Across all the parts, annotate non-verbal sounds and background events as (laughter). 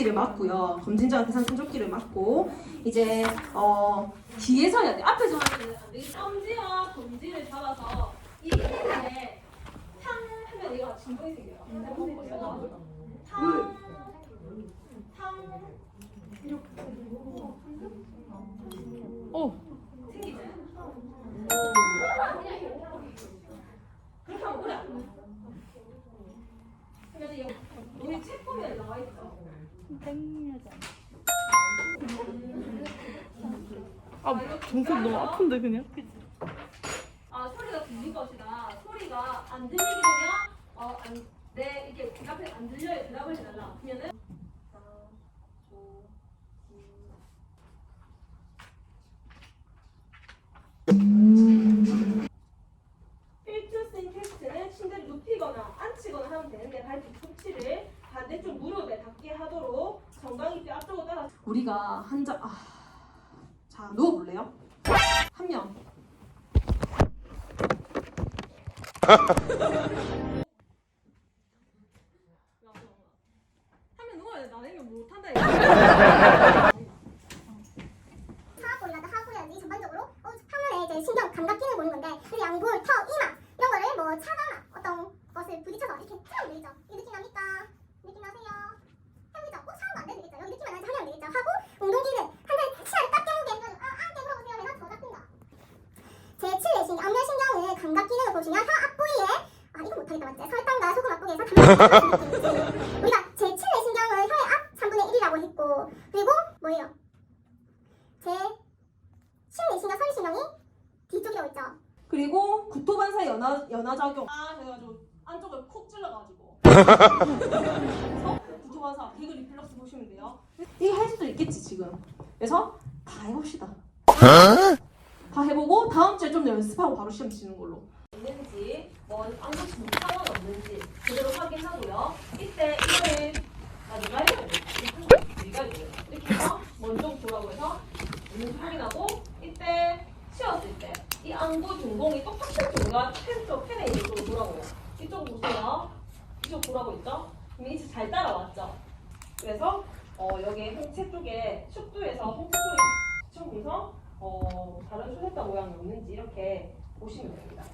산적기를 맞고요. 검진자한테 산적기를 맞고 이제 어 뒤에서 해야 돼. 앞에서 하면 안 돼. 엄지와 검지를 잡아서 이 팬에 탕 하면 얘가 진동이 생겨요. 탕, 탕 이렇게 어. 생기지. 그렇게 하면 오래 안 돼. 그래서 여기 우리 책 보면 나와 있죠. 아 정선 너무 아픈데 그냥. 아 소리가 들릴 것이다. 소리가 안 들리게 되면 어안내 이게 앞에 안 들려요. 대답을 해달라. 그러면은 필투스인 테스트는 침대를 눕히거나 앉히거나 하면 되는데 발 뒤꿈치를 반대쪽 무릎에 닿게 하도록 정강이뼈 앞쪽으로 따라 우리가 한자 아... 자 누워볼래요? 한 명. 하면 누워야 돼. 나는 못한다 이거. 하고 이라도 하고 해야지 전반적으로 어, 평면에 이제 신경 감각 기능을 보는 건데 그래서 양볼, 턱, 이마 이런 거를 뭐 차거나 어떤 것을 부딪혀서 이렇게 틀어 올리죠 이 느낌 납니까? 느낌 나세요? 해보죠 꼭 차면 안 되겠죠 여기 느낌 안 나서 하면 안 되겠죠 하고 운동기는 한달 치아를 딱 깨물게 해가지고 아, 아 깨물어보세요 해서 더 잡힌다 제7내신 안면신경의 감각 기능을 보시면 혀 앞부위에 아 이거 못하겠다 맞지? 설탕과 소금 앞부위에서 감각 기능을 우리가 제7내신경을 혀의 앞 3분의 1이라고 했고 그리고 뭐예요? 제 심내신경 서리신경이 뒤쪽이라고 있죠. 그리고 구토반사 연화 연화작용 아 해가지고 안쪽을 콕 찔러가지고 그래서 (laughs) 구토반사 개그 리플렉스 보시면 돼요. 이거 할 수도 있겠지 지금. 그래서 다 해봅시다. 다 해보고 다음 주에 좀 연습하고 바로 시험 치는 걸로. 있는지 뭐 안쪽 증상은 없는지 그대로 확인하고요. 이때 이거를 돼. 이렇게 해서 먼저 보라고 해서 있는지 확인하고 이때 치웠을 때 이 안구 중공이 똑같은 중간 펜쪽 펜에 있는 쪽으로 보라고요. 이쪽 보세요. 이쪽 보라고 있죠? 그럼 이제 잘 따라왔죠? 그래서 어, 여기 홍채 쪽에 축두에서 어, 다른 수색자 모양이 없는지 이렇게 보시면 됩니다.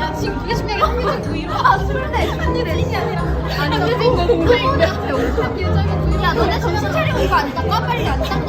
야, 지금 그게 중요한 게 브이로그. 아, 술래. 한일 애인이 아니라. 아니, 한민정 동생인데. 야, 너네 정신 차리고 이거 안 닦아? 빨리 안 닦냐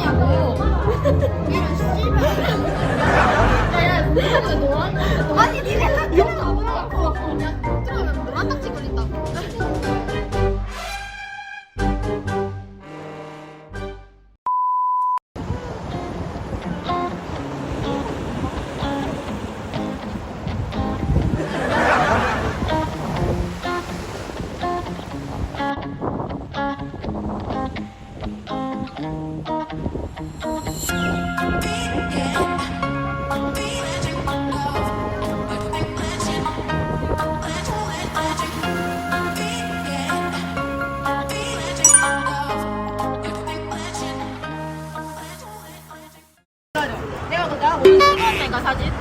찍었네, 사진.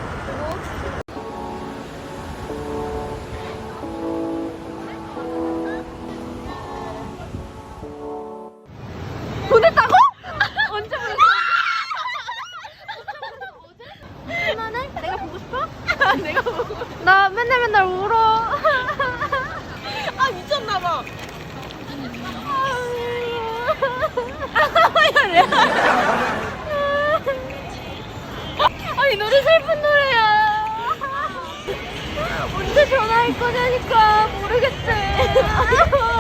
보냈다고? (laughs) 언제 보냈어? 얼마나? 내가 보고 싶어? (laughs) 내가 보고 싶어. 나 맨날 맨날 울어. (laughs) 아 미쳤나봐. 이 노래 슬픈 노래야. 아. 언제 전화할 거냐니까 모르겠대. (laughs)